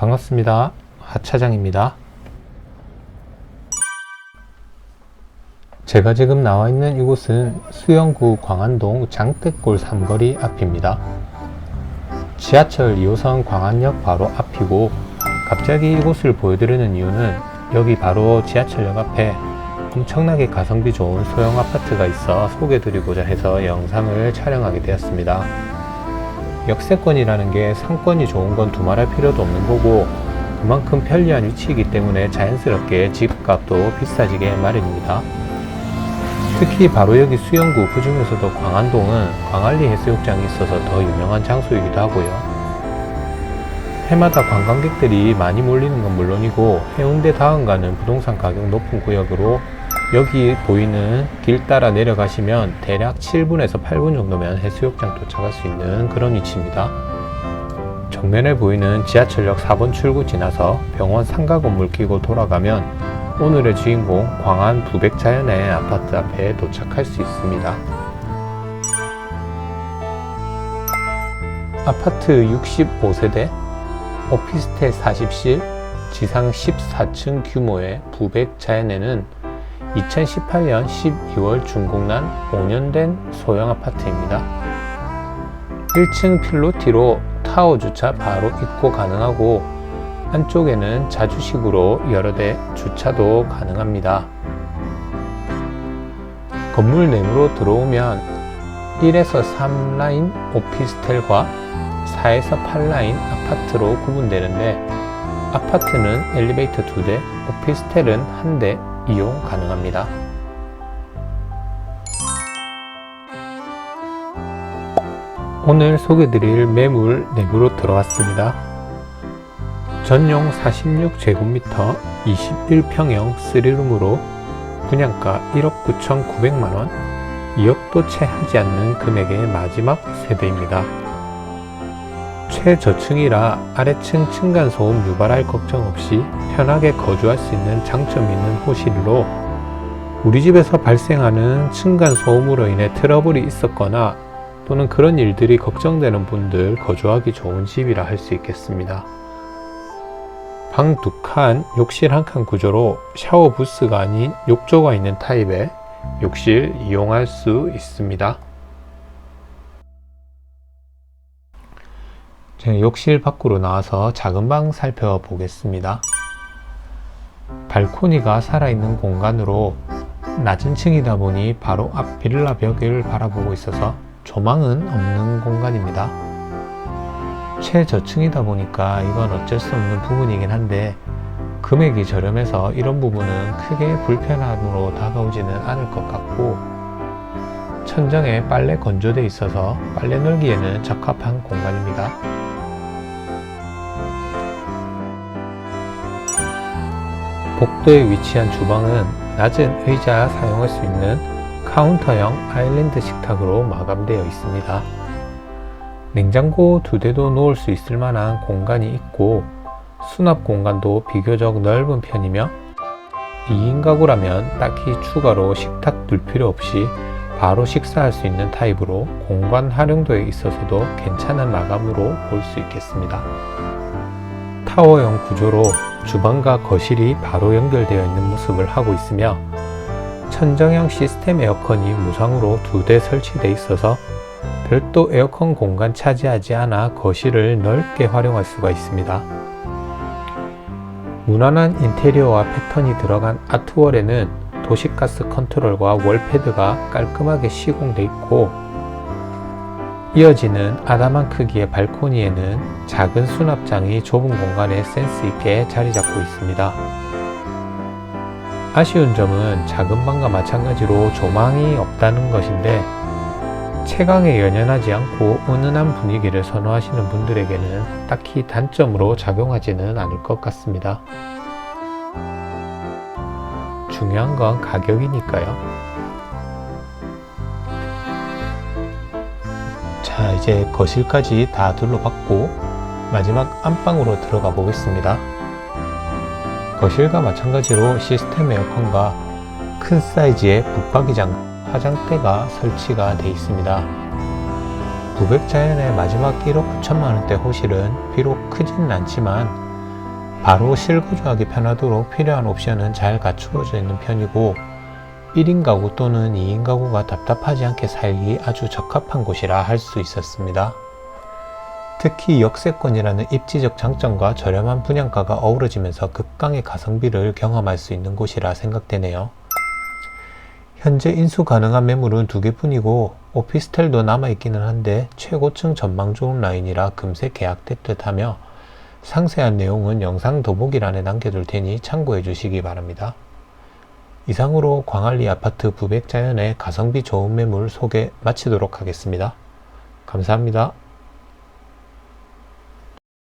반갑습니다. 하차장입니다. 제가 지금 나와 있는 이곳은 수영구 광안동 장대골 삼거리 앞입니다. 지하철 2호선 광안역 바로 앞이고 갑자기 이곳을 보여드리는 이유는 여기 바로 지하철역 앞에 엄청나게 가성비 좋은 소형 아파트가 있어 소개드리고자 해서 영상을 촬영하게 되었습니다. 역세권이라는 게 상권이 좋은 건 두말할 필요도 없는 거고 그만큼 편리한 위치이기 때문에 자연스럽게 집값도 비싸지게 마련입니다. 특히 바로 여기 수영구 그 중에서도 광안동은 광안리 해수욕장이 있어서 더 유명한 장소이기도 하고요. 해마다 관광객들이 많이 몰리는 건 물론이고 해운대 다음가는 부동산 가격 높은 구역으로 여기 보이는 길 따라 내려가시면 대략 7분에서 8분 정도면 해수욕장 도착할 수 있는 그런 위치입니다. 정면에 보이는 지하철역 4번 출구 지나서 병원 상가 건물 끼고 돌아가면 오늘의 주인공 광안 부백자연의 아파트 앞에 도착할 수 있습니다. 아파트 65세대, 오피스텔 40실, 지상 14층 규모의 부백자연에는 2018년 12월 준공난 5년 된 소형 아파트입니다. 1층 필로티로 타워 주차 바로 입고 가능하고 안쪽에는 자주식으로 여러 대 주차도 가능합니다. 건물 내부로 들어오면 1에서 3라인 오피스텔과 4에서 8라인 아파트로 구분되는데 아파트는 엘리베이터 2대, 오피스텔은 1대 이용 가능합니다. 오늘 소개드릴 매물 내부로 들어왔습니다. 전용 46제곱미터 21평형 3룸으로 분양가 1억 9,900만원, 2억도 채 하지 않는 금액의 마지막 세대입니다. 최저층이라 아래층 층간소음 유발할 걱정 없이 편하게 거주할 수 있는 장점이 있는 호실로 우리 집에서 발생하는 층간소음으로 인해 트러블이 있었거나 또는 그런 일들이 걱정되는 분들 거주하기 좋은 집이라 할 수 있겠습니다. 방 두 칸, 욕실 한 칸 구조로 샤워 부스가 아닌 욕조가 있는 타입의 욕실 이용할 수 있습니다. 제가 욕실 밖으로 나와서 작은 방 살펴보겠습니다. 발코니가 살아있는 공간으로 낮은 층이다 보니 바로 앞 빌라 벽을 바라보고 있어서 조망은 없는 공간입니다. 최저층이다 보니까 이건 어쩔 수 없는 부분이긴 한데 금액이 저렴해서 이런 부분은 크게 불편함으로 다가오지는 않을 것 같고 천정에 빨래 건조돼 있어서 빨래 널기에는 적합한 공간입니다. 복도에 위치한 주방은 낮은 의자 사용할 수 있는 카운터형 아일랜드 식탁으로 마감되어 있습니다. 냉장고 두 대도 놓을 수 있을 만한 공간이 있고 수납 공간도 비교적 넓은 편이며 2인 가구라면 딱히 추가로 식탁 둘 필요 없이 바로 식사할 수 있는 타입으로 공간 활용도에 있어서도 괜찮은 마감으로 볼 수 있겠습니다. 타워형 구조로 주방과 거실이 바로 연결되어 있는 모습을 하고 있으며 천정형 시스템 에어컨이 무상으로 두 대 설치되어 있어서 별도 에어컨 공간 차지하지 않아 거실을 넓게 활용할 수가 있습니다. 무난한 인테리어와 패턴이 들어간 아트월에는 도시가스 컨트롤과 월패드가 깔끔하게 시공돼 있고 이어지는 아담한 크기의 발코니에는 작은 수납장이 좁은 공간에 센스 있게 자리 잡고 있습니다. 아쉬운 점은 작은 방과 마찬가지로 조망이 없다는 것인데 채광에 연연하지 않고 은은한 분위기를 선호하시는 분들에게는 딱히 단점으로 작용하지는 않을 것 같습니다. 중요한 건 가격이니까요. 자, 이제 거실까지 다 둘러봤고 마지막 안방으로 들어가 보겠습니다. 거실과 마찬가지로 시스템 에어컨과 큰 사이즈의 붙박이장 화장대가 설치가 되어 있습니다. 부백자연의 마지막 1억 9천만 원대 호실은 비록 크지는 않지만 바로 실거주하기 편하도록 필요한 옵션은 잘 갖추어져 있는 편이고 1인 가구 또는 2인 가구가 답답하지 않게 살기 아주 적합한 곳이라 할 수 있었습니다. 특히 역세권이라는 입지적 장점과 저렴한 분양가가 어우러지면서 극강의 가성비를 경험할 수 있는 곳이라 생각되네요. 현재 인수 가능한 매물은 두 개뿐이고 오피스텔도 남아있기는 한데 최고층 전망 좋은 라인이라 금세 계약됐듯 하며 상세한 내용은 영상 더보기란에 남겨둘 테니 참고해 주시기 바랍니다. 이상으로 광안리 아파트 부백자연의 가성비 좋은 매물 소개 마치도록 하겠습니다. 감사합니다.